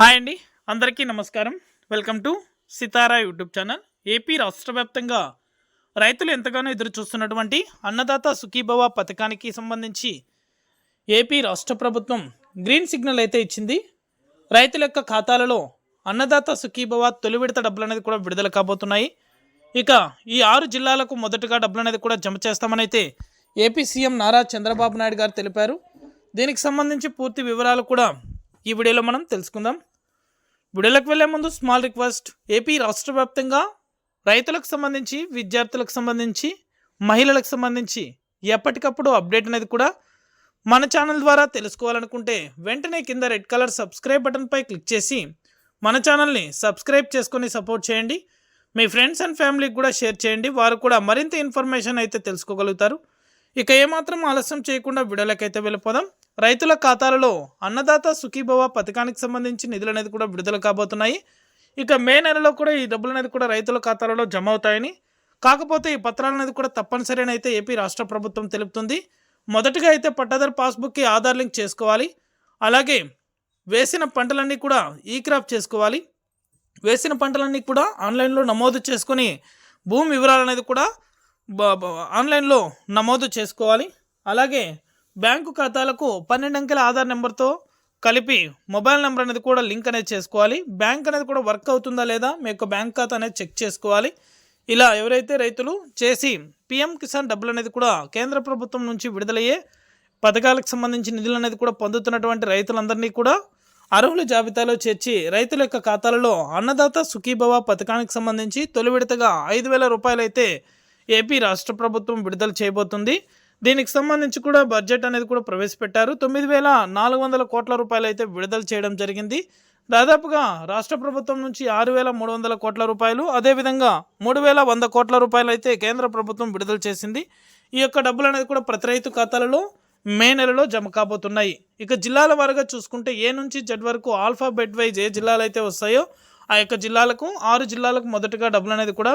Hi అండి. అందరికీ నమస్కారం. Welcome to Sitara YouTube channel. AP రాష్ట్ర వ్యాప్తంగా రైతులు ఎంతగానో ఎదురు చూస్తున్నటువంటి అన్నదాత సుఖీభవ పథకానికి సంబంధించి ఏపీ రాష్ట్ర ప్రభుత్వం గ్రీన్ సిగ్నల్ అయితే ఇచ్చింది. రైతుల యొక్క ఖాతాలలో అన్నదాత సుఖీభవ తొలి విడత డబ్బులు అనేది కూడా విడుదల కాబోతున్నాయి. ఇక ఈ ఆరు జిల్లాలకు మొదటగా డబ్బులు అనేది కూడా జమ చేస్తామని అయితే ఏపీ సీఎం నారా చంద్రబాబు నాయుడు గారు తెలిపారు. దీనికి సంబంధించి పూర్తి వివరాలు కూడా ఈ వీడియోలో మనం తెలుసుకుందాం. వీడియోలోకి వెళ్ళే ముందు స్మాల్ రిక్వెస్ట్ ఏపీ రాష్ట్ర వ్యాప్తంగా రైతులకు సంబంధించి విద్యార్థులకు సంబంధించి మహిళలకు సంబంధించి ఎప్పటికప్పుడు అప్డేట్ అనేది కూడా మన ఛానల్ ద్వారా తెలుసుకోవాలనుకుంటే వెంటనే కింద రెడ్ కలర్ సబ్స్క్రైబ్ బటన్పై క్లిక్ చేసి మన ఛానల్ని సబ్స్క్రైబ్ చేసుకొని సపోర్ట్ చేయండి. మీ ఫ్రెండ్స్ అండ్ ఫ్యామిలీకి కూడా షేర్ చేయండి. వారు కూడా మరింత ఇన్ఫర్మేషన్ అయితే తెలుసుకోగలుగుతారు. ఇక ఏమాత్రం ఆలస్యం చేయకుండా వీడియోలకైతే వెళ్ళిపోదాం. రైతుల ఖాతాలలో అన్నదాత సుఖీభవ పథకానికి సంబంధించి నిధులు అనేది కూడా విడుదల కాబోతున్నాయి. ఇక మే నెలలో కూడా ఈ డబ్బులు అనేది కూడా రైతుల ఖాతాలలో జమ అవుతాయని. కాకపోతే ఈ పత్రాలు అనేది కూడా తప్పనిసరి అని అయితే ఏపీ రాష్ట్ర ప్రభుత్వం తెలుపుతుంది. మొదటగా అయితే పట్టాదారు పాస్బుక్కి ఆధార్ లింక్ చేసుకోవాలి. అలాగే వేసిన పంటలన్నీ కూడా ఈ క్రాప్ చేసుకోవాలి. వేసిన పంటలన్నీ కూడా ఆన్లైన్లో నమోదు చేసుకొని భూమి వివరాలు అనేది కూడా ఆన్లైన్లో నమోదు చేసుకోవాలి. అలాగే బ్యాంకు ఖాతాలకు పన్నెండు అంకెల ఆధార్ నెంబర్తో కలిపి మొబైల్ నెంబర్ అనేది కూడా లింక్ అనేది చేసుకోవాలి. బ్యాంక్ అనేది కూడా వర్క్ అవుతుందా లేదా మీ యొక్క బ్యాంక్ ఖాతా అనేది చెక్ చేసుకోవాలి. ఇలా ఎవరైతే రైతులు చేసి పిఎం కిసాన్ డబ్బులు అనేది కూడా కేంద్ర ప్రభుత్వం నుంచి విడుదలయ్యే పథకాలకు సంబంధించి నిధులు అనేది కూడా పొందుతున్నటువంటి రైతులందరినీ కూడా అర్హుల జాబితాలో చేర్చి రైతుల యొక్క ఖాతాలలో అన్నదాత సుఖీభవ పథకానికి సంబంధించి తొలి విడతగా ఐదు వేల రూపాయలైతే ఏపీ రాష్ట్ర ప్రభుత్వం విడుదల చేయబోతుంది. దీనికి సంబంధించి కూడా బడ్జెట్ అనేది కూడా ప్రవేశపెట్టారు. తొమ్మిది వేల నాలుగు వందల కోట్ల రూపాయలు అయితే విడుదల చేయడం జరిగింది. దాదాపుగా రాష్ట్ర ప్రభుత్వం నుంచి ఆరు వేల మూడు వందల కోట్ల రూపాయలు అదేవిధంగా మూడు వేల వంద కోట్ల రూపాయలు అయితే కేంద్ర ప్రభుత్వం విడుదల చేసింది. ఈ యొక్క డబ్బులు అనేది కూడా ప్రతి రైతు ఖాతాలలో మే నెలలో జమ కాబోతున్నాయి. ఇక జిల్లాల వారుగా చూసుకుంటే ఏ నుంచి జెడ్ వరకు ఆల్ఫాబెట్ వైజ్ ఏ జిల్లాలు అయితే వస్తాయో ఆ యొక్క జిల్లాలకు ఆరు జిల్లాలకు మొదటగా డబ్బులు అనేది కూడా